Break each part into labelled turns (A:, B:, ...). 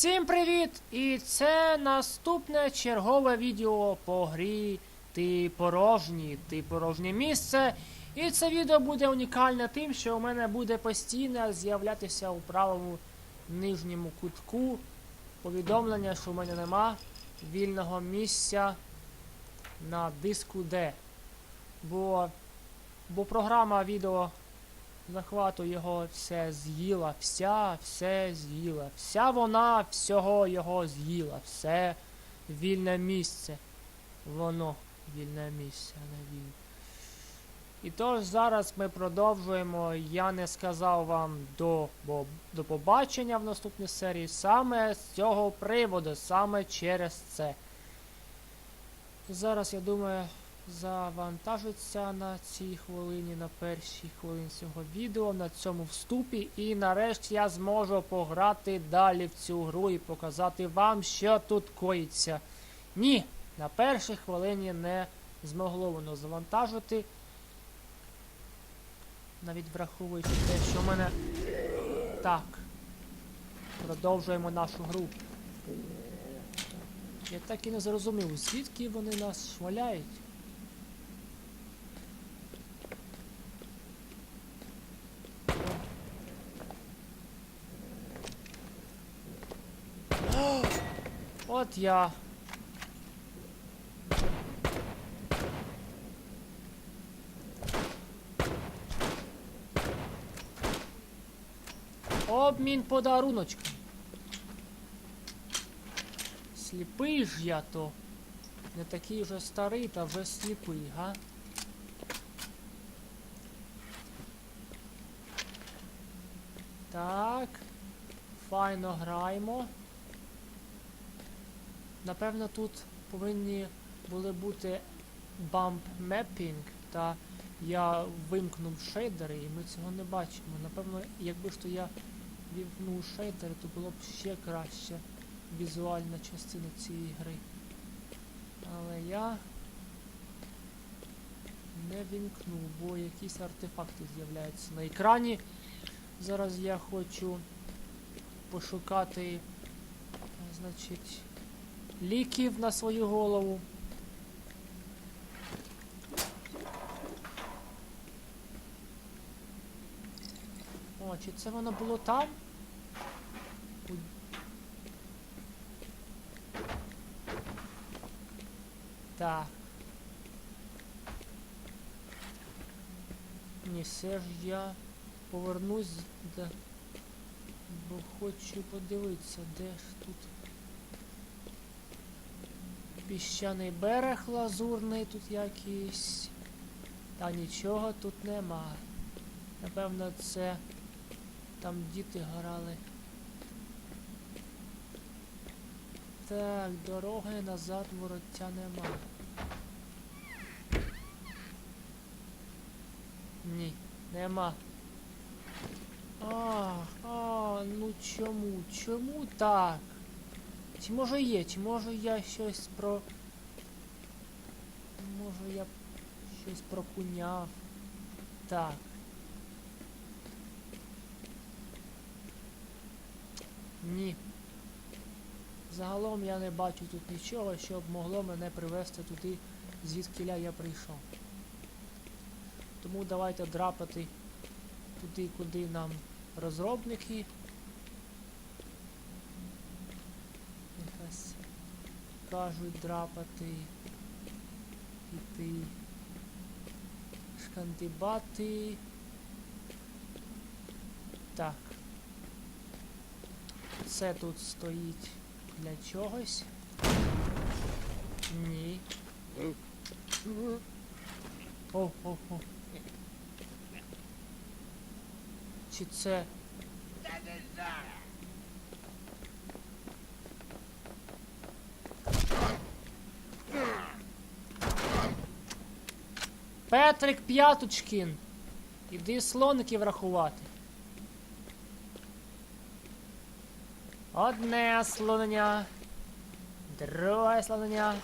A: Всім привіт! І це наступне чергове відео по грі Ти порожній, ти порожнє місце. І це відео буде унікальне тим, що у мене буде постійно з'являтися у правому нижньому кутку повідомлення, що у мене нема вільного місця на диску D. Бо, бо програма відео захвату його все з'їла, вся, все з'їла. Вся вона всього його з'їла. Все вільне місце. Воно вільне місце, не він. І тож зараз ми продовжуємо. Я не сказав вам до, бо, до побачення в наступній серії саме з цього приводу, саме через це. Зараз, я думаю, завантажиться на цій хвилині, на першій хвилині цього відео, на цьому вступі. І нарешті я зможу пограти далі в цю гру і показати вам, що тут коїться. Ні, на першій хвилині не змогло воно завантажити. Навіть враховуючи те, що в мене. Так. Продовжуємо нашу гру. Я так і не зрозумів, звідки вони нас шваляють. От я. Обмін подаруночком. Сліпий ж я то. Не такий вже старий, та вже сліпий, га? Так. Файно граємо. Напевно, тут повинні були бути bump mapping, та я вимкнув шейдери і ми цього не бачимо. Напевно, якби ж то я вімкнув шейдери, то було б ще краще візуальна частина цієї гри. Але я не вімкнув, бо якісь артефакти з'являються на екрані. Зараз я хочу пошукати, значить, ліків на свою голову. О, чи це воно було там? Так. Ні, все ж я повернусь, де... бо хочу подивитися, де ж тут піщаний берег лазурний тут якийсь. Та нічого тут нема. Напевно, це там діти грали. Так, дороги назад вороття нема. Ні, нема. А, а, ну чому? Чому так? Чи може є? Чи може я щось про. Може я щось прокуняв? Так. Ні. Загалом я не бачу тут нічого, що б могло мене привести туди, звідкиля я прийшов. Тому давайте драпати туди, куди нам розробники. Якась кажуть драпати. Іти. Шкандибати. Так. Це тут стоїть для чогось. Ні. О, о, о. Чи це. Петрик П'яточкін. Іди слоників рахувати. Одне слонення. Друге слонення.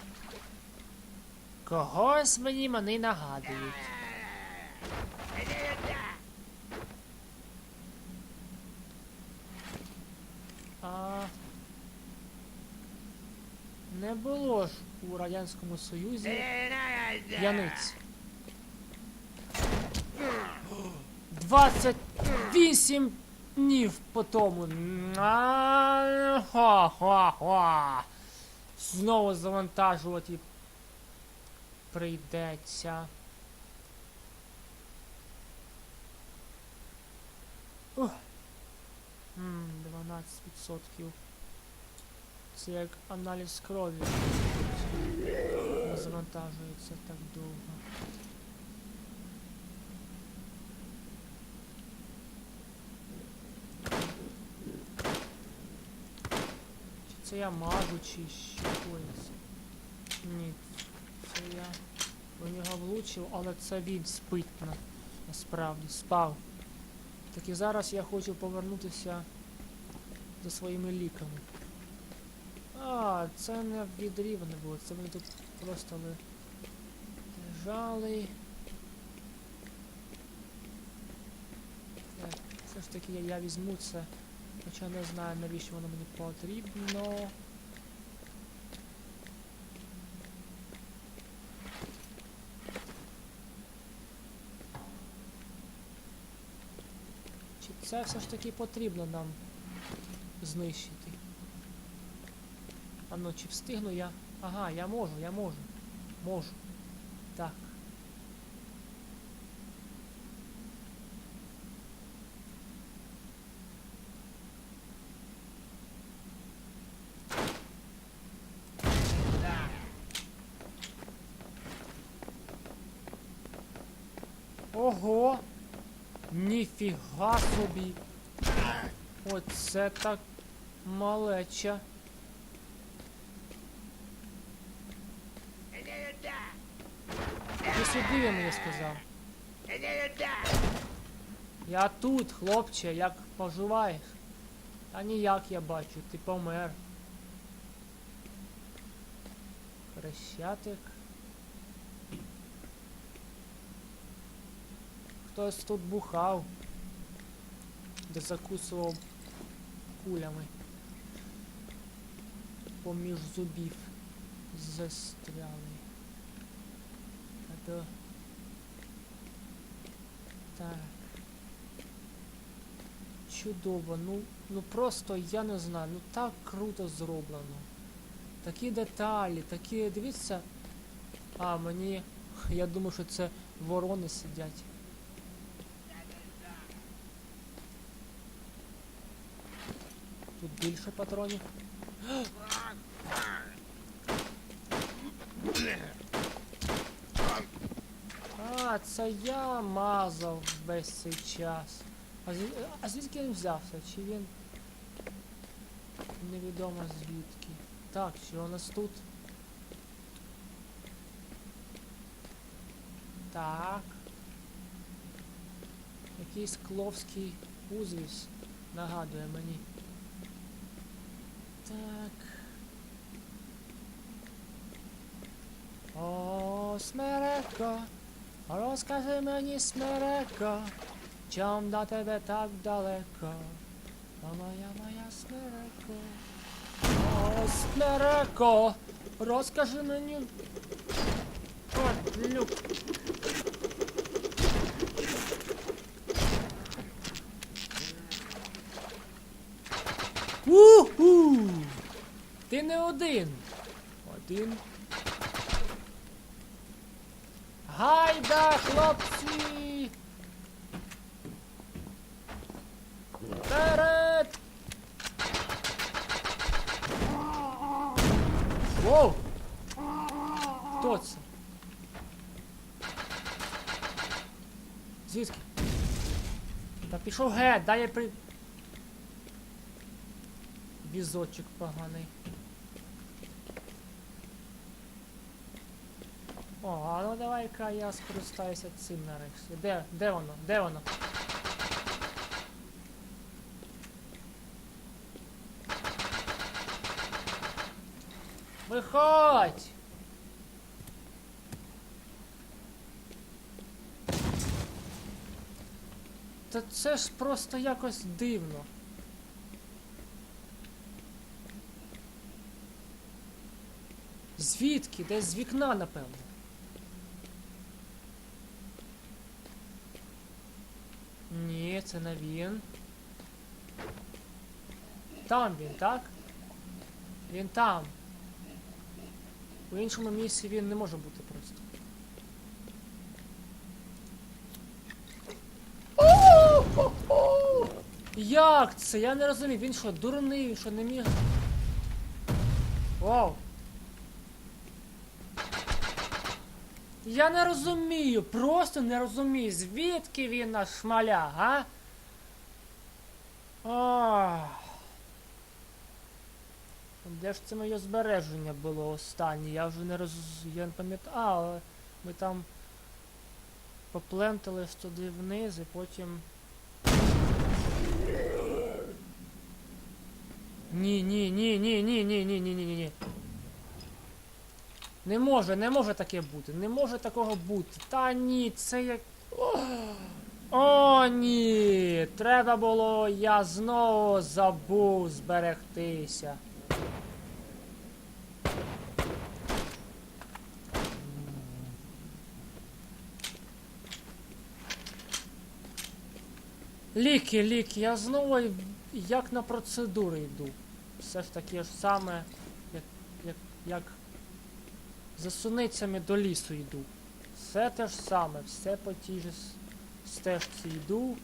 A: Когось мені вони нагадують. А, Не було ж у Радянському Союзі п'яниць. 28 днів по тому. Знову завантажувати прийдеться. Ух. М, 12%. Це як аналіз крові. Завантажується так довго. Чи це я мажу, чи коїться? Ні, це я у нього влучив, але це він спить на, насправді, спав. Так і зараз я хочу повернутися за своїми ліками. А, це не відрівне було, це вони тут просто лежали. Так, все ж таки я, я візьму це, хоча не знаю навіщо воно мені потрібно. Чи це все ж таки потрібно нам знищити? А ну, чи встигну я? Ага, я можу, я можу. Можу. Так. Ого! Ніфіга собі! Оце так малеча. Ти сюди він мені сказав. Я тут, хлопче, як поживаєш? Та ніяк я бачу, ти помер. Хрещатик. Хтось тут бухав. Де закусував кулями. Поміж зубів застряли. А то... Так. Чудово, ну, ну просто я не знаю, ну так круто зроблено. Такі деталі, такі, дивіться. А, мені. Я думаю, що це ворони сидять. Тут більше патронів. А, це я мазав весь цей час. А, зві... а звідки він взявся? Чи він. Невідомо звідки. Так, що у нас тут? Так. Якийсь кловський узвіс нагадує мені. Так. О, смереко, розкажи мені, смереко, чом до тебе так далеко? О, моя моя смереко. О, смереко, розкажи мені. О, не один. Один. Гайда, хлопці! Вперед! Воу! Хто це? Звідки? Та пішов геть, дай я при... Візочок поганий. О, ну давай-ка я скористаюся цим нарешті. Де, де воно? Де воно? Виходь! Та це ж просто якось дивно. Звідки? Десь з вікна, напевно. Ні, це не він. Там він, так? Він там. У іншому місці він не може бути просто. Як це? Я не розумію. Він що, дурний, він що не міг. Вау. Я не розумію, просто не розумію, звідки він наш шмаля, га? Ах. Де ж це моє збереження було останнє? Я вже не роз... Я не пам'ятаю. А, ми там поплентались туди вниз і потім. Ні, ні, ні, ні, ні, ні, ні, ні, ні, ні, ні. Не може, не може таке бути. Не може такого бути. Та ні, це як. О, О, ні. Треба було, я знову забув зберегтися. Ліки, ліки, я знову як на процедури йду. Все ж таке ж саме, як, як, як за суницями до лісу йду. Все те ж саме, все по тій же стежці йду.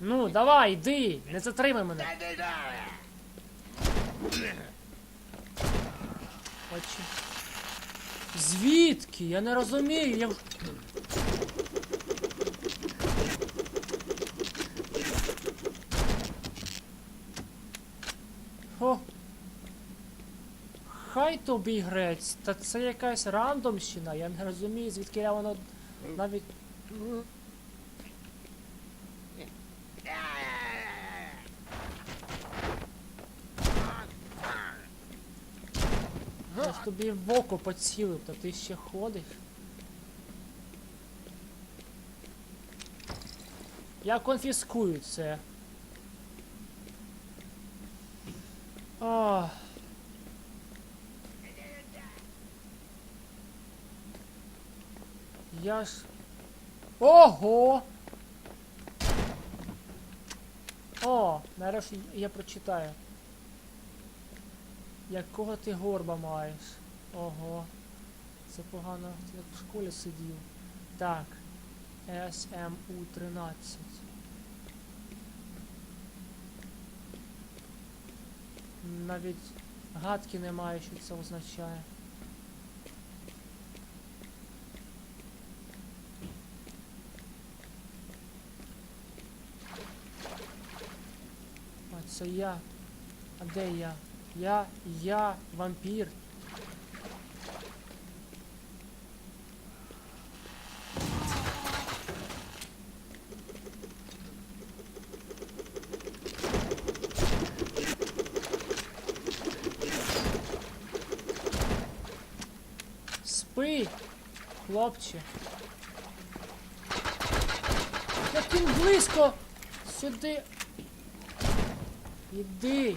A: Ну, давай, йди, не затримай мене. Очі. Звідки? Я не розумію. Я... в- О. Хай тобі грець, та це якась рандомщина, я не розумію, звідки я воно навіть. Я ж тобі в око поцілив, та ти ще ходиш. Я конфіскую це. Ах. Я ж. Ого! О, нарешті я прочитаю. Якого ти горба маєш? Ого. Це погано, ти як в школі сидів. Так. SMU 13. Навіть гадки немає, що це означає. А це я. А де я? Я, я, вампір. Спи, хлопче. Як він близько! Сюди. Іди.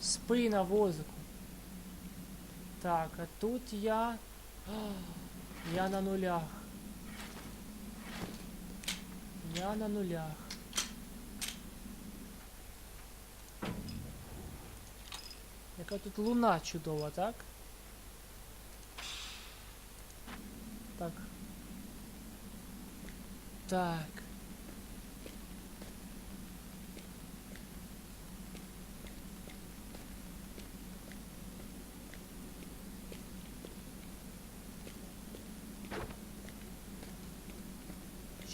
A: Спи на возику. Так, а тут я. Я на нулях. Я на нулях. Яка тут луна чудова, так? Так. Так.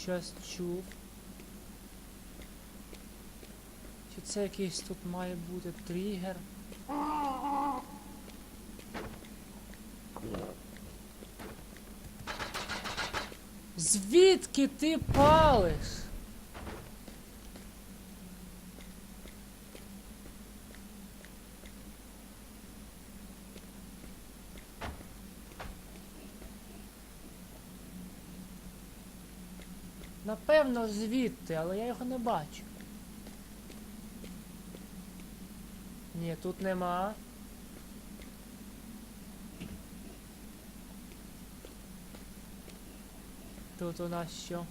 A: Щось чув. Чи це якийсь тут має бути тригер? Звідки ти палиш? Напевно, звідти, але я його не бачу. Ні, тут нема. Тут у нас що?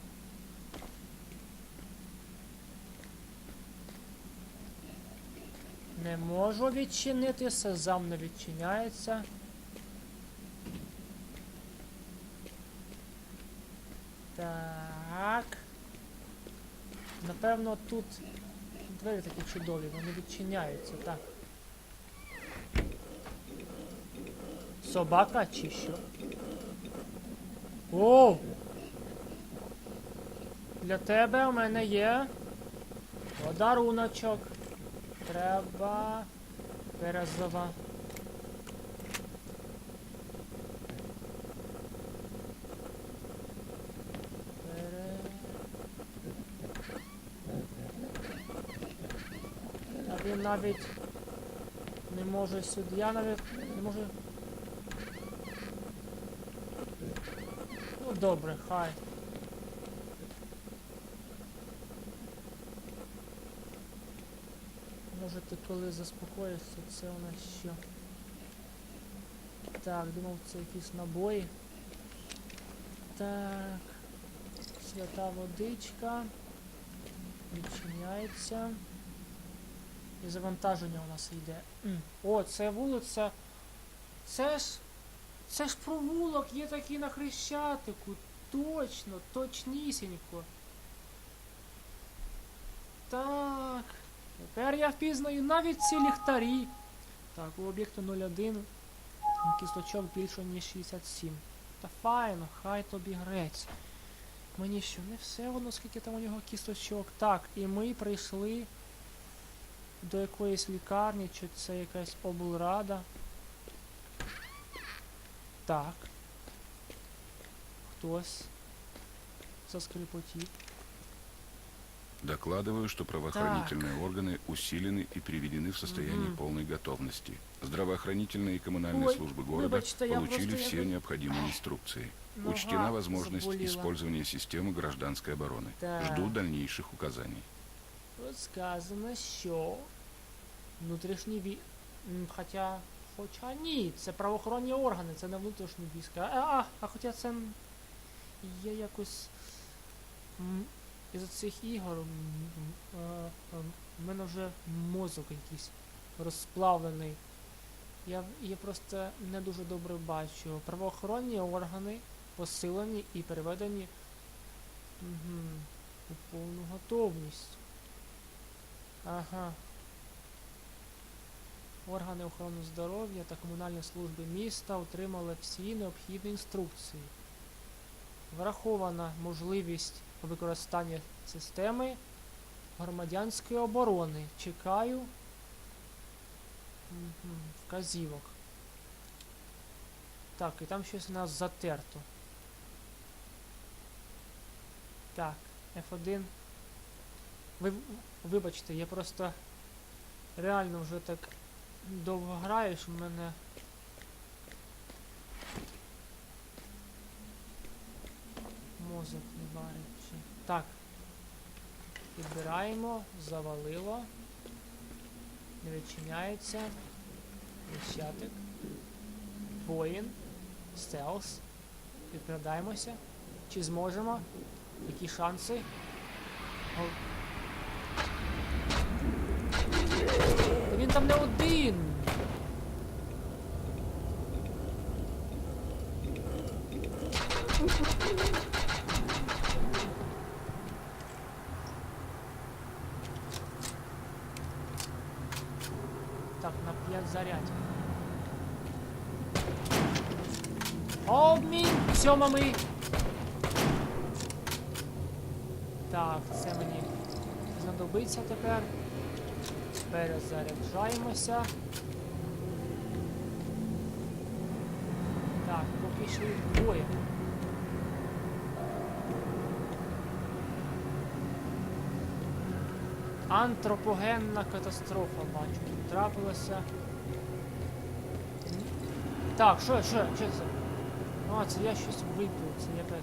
A: Не можу відчинити, сезам не відчиняється. Так. Напевно, тут двері такі чудові, вони відчиняються, так. Собака чи що? О! Для тебе у мене є подаруночок. Треба березова. Бере... А навіть не може сюди. Я навіть не можу. Ну добре, хай. Може ти коли заспокоїшся, це у нас що? Так, думав це якісь набої. Так. Свята водичка. Відчиняється. І завантаження у нас йде. О, це вулиця. Це ж. Це ж провулок, є такий на Хрещатику. Точно, точнісінько. Так. Тепер я впізнаю навіть ці ліхтарі. Так, у об'єкту 01 кісточок більше, ніж 67. Та файно, хай тобі грець. Мені що, не все воно, скільки там у нього кісточок. Так, і ми прийшли до якоїсь лікарні, чи це якась облрада. Так. Хтось заскрипотів.
B: Докладываю, что правоохранительные органы усилены и приведены в состояние
A: Мгм.
B: полной готовности. Здравоохранительные и коммунальные
A: Ой,
B: службы города
A: вибачте, я
B: получили
A: просто-
B: все необходимые инструкции.
A: Нога
B: Учтена возможность
A: заболіла.
B: использования системы гражданской обороны.
A: Так.
B: Жду дальнейших указаний.
A: Тут сказано, що внутрішні ві... Хоча. Хоча ні, це правоохоронні органи, це не внутрішні війська. А, а, а хоча це є якось. Із цих ігор е, е, в мене вже мозок якийсь розплавлений. Я, я просто не дуже добре бачу. Правоохоронні органи посилені і переведені угу, у повну готовність. Ага. Органи охорони здоров'я та комунальні служби міста отримали всі необхідні інструкції. Врахована можливість використання системи громадянської оборони. Чекаю вказівок. Так, і там щось у нас затерто. Так, F1. Ви, вибачте, я просто реально вже так довго що в мене. Мозок не варить. Так. Підбираємо, завалило. Не відчиняється. Лещатик. Воїн. Стелс. Відправляємося. Чи зможемо? Які шанси? О. Та він там не один. Так, на 5 зарядів. Обмін сьомами. Так, це мені знадобиться тепер. Перезаряджаємося. Так, поки що їх двоє. Антропогенна катастрофа, бачу. Тут трапилася. Так, що, що, що це? А, це я щось випив, це я так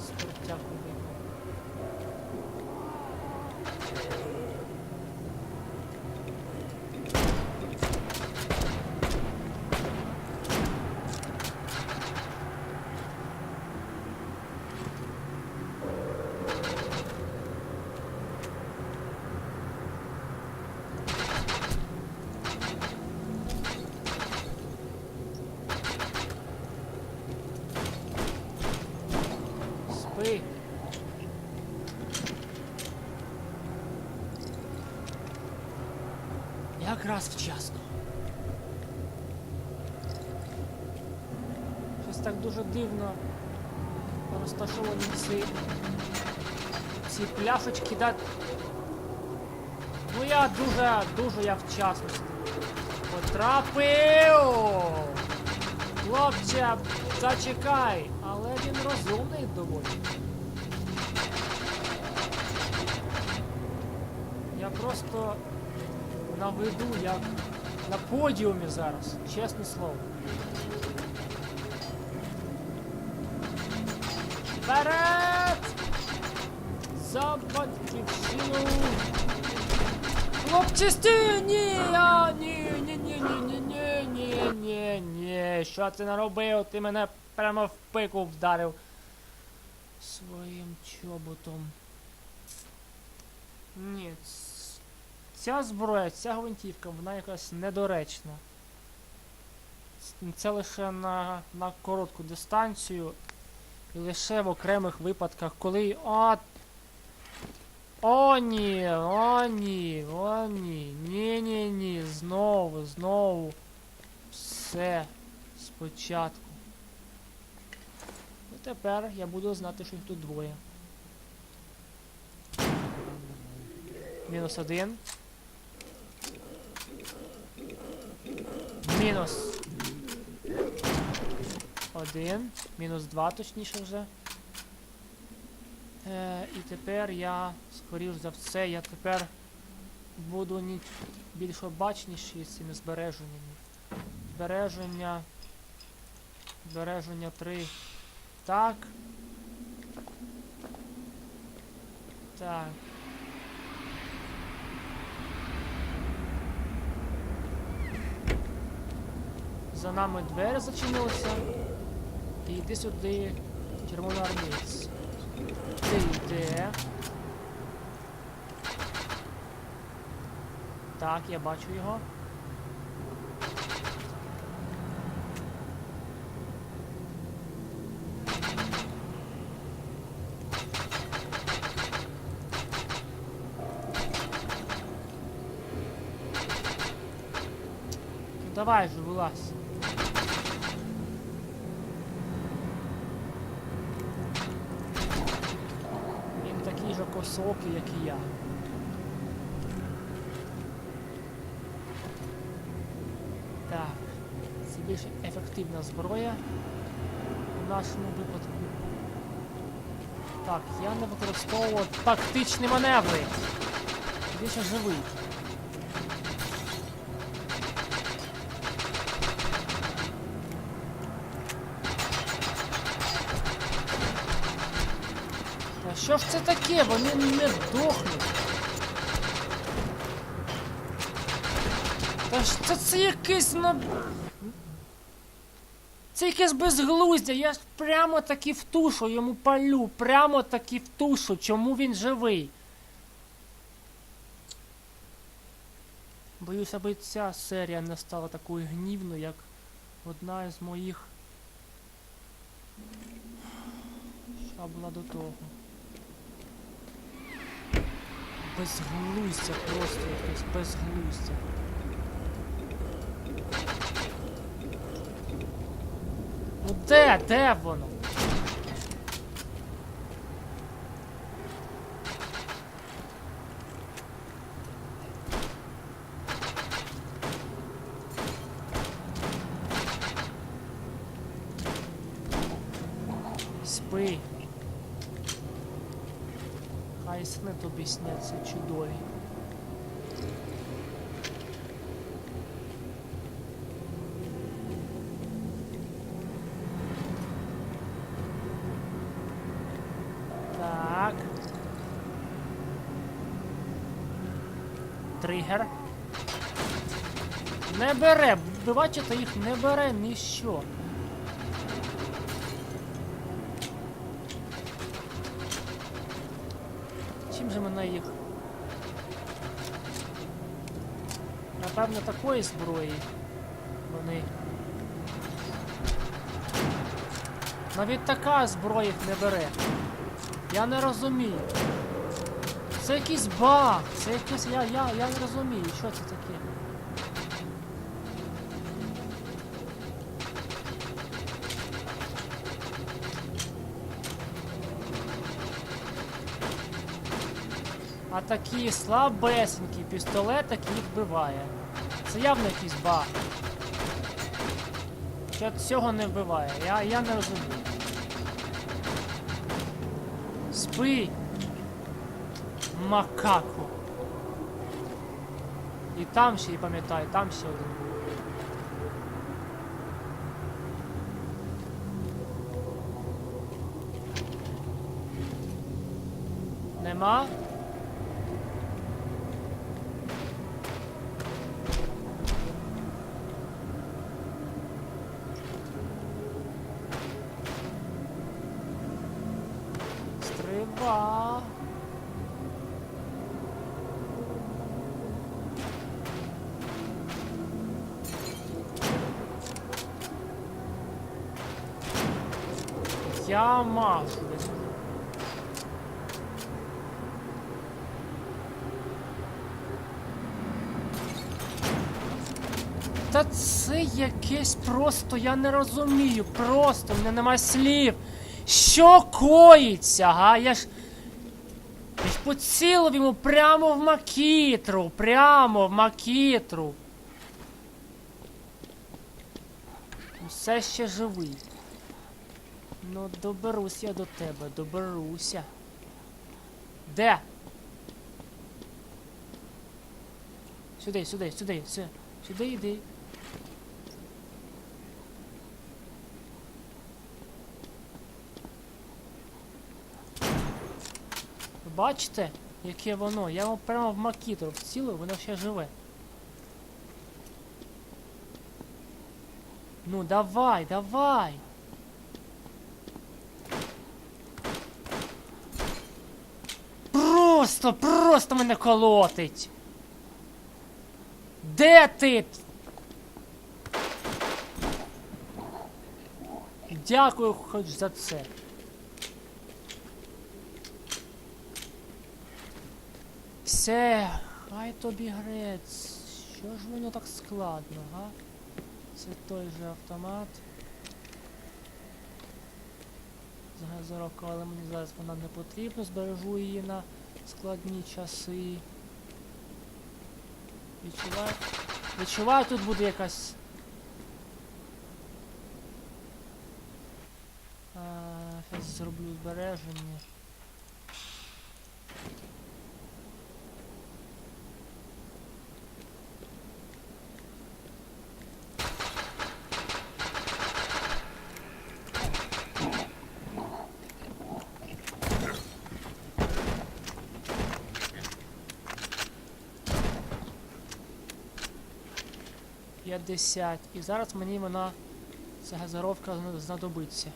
A: спиртяку випив. Спи. Якраз вчасно. Щось так дуже дивно розташовані ці, ці пляшечки, да. Ну я дуже, дуже я вчасно потрапив! Хлопче, зачекай! Але він розумний доволі. Я просто на виду, як на подіумі зараз, чесне слово. Вперед! За батьківщину! Хлопці! Ні, а, ні, ні, ні, ні, ні, ні, ні, ні. Що ти наробив? Ти мене прямо в пику вдарив своїм чоботом. Ні, ця зброя, ця гвинтівка, вона якась недоречна. Це лише на, на коротку дистанцію. І лише в окремих випадках, коли. А, о, ні, о, ні, о, ні, ні, ні, ні, знову, знову. Все спочатку. І тепер я буду знати, що їх тут двоє. Мінус один. Мінус. Один. Мінус два, точніше вже. Е, і тепер я, скоріш за все, я тепер буду більш обачніший з цими збереженнями. Збереження. Збереження 3. Так. Так. За нами двері зачинилися. І йди сюди, червоноармієць. Ти йде. Так, я бачу його. Давай же, вылазь. Він такий же як і я. Так, це більш ефективна зброя у нашому випадку. Так, я не використовував тактичні маневри. Більше живий. Та що ж це таке? Вони не дохнуть. Та ж це, це якийсь на. Це якесь безглуздя, я ж прямо таки в тушу йому палю, прямо таки в тушу, чому він живий. Боюсь, аби ця серія не стала такою гнівною, як одна із моїх. Що була до того. Безглуздя просто якесь безглуздя. Ну де, де воно? Спи. Хай сни тобі сняться чудові. Так. Тригер. Не бере. Ви бачите, їх не бере ніщо. Чим же мене їх? Напевно, такої зброї вони. Навіть така зброя їх не бере. Я не розумію. Це якийсь баг. Це якийсь. Я, я, я не розумію, що це таке. А такі слабесенькі пістолетик їх вбиває. Це явно якийсь баг. Що цього не вбиває. Я, я не розумію. Спи. Макаку. І там ще, і пам'ятаю, там ще один. Нема? Я мажу. десь. Та це якесь просто, я не розумію. Просто в мене немає слів. Що коїться, га? Я ж. Я ж поцілив йому прямо в макітру. Прямо в макітру. Все ще живий. Ну, доберусь я до тебе, доберуся. Де? Сюди, сюди, сюди, сюди. Сюди йди. Бачите, яке воно? Я йому прямо в макітру вцілив, воно ще живе. Ну, давай, давай. Просто, просто мене колотить. Де ти? Дякую хоч за це. Все, хай тобі грець. Що ж воно так складно, га? Це той же автомат. З але мені зараз вона не потрібна, збережу її на складні часи. Відчуваю. Відчуваю, тут буде якась. Зараз зроблю збереження. П'ятдесят. І зараз мені вона ця газировка знадобиться.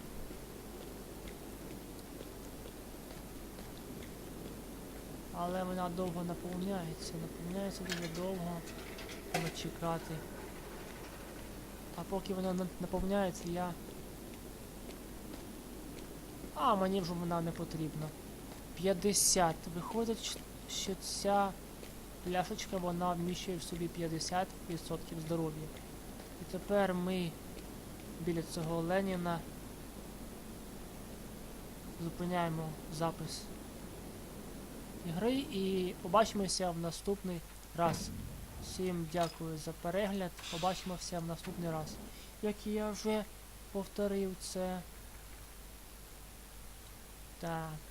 A: Але вона довго наповняється. Наповняється дуже довго. Треба чекати. А поки вона наповняється, я. А, мені вже вона не потрібна. 50. Виходить, що ця пляшечка вона вміщує в собі 50% здоров'я. І тепер ми біля цього Леніна зупиняємо запис ігри і побачимося в наступний раз. Всім дякую за перегляд. Побачимося в наступний раз. Як я вже повторив це. Так.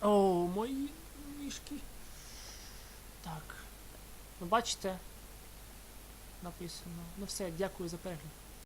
A: О, мої мішки. Так. Ну бачите? Написано. Ну все, дякую за перегляд.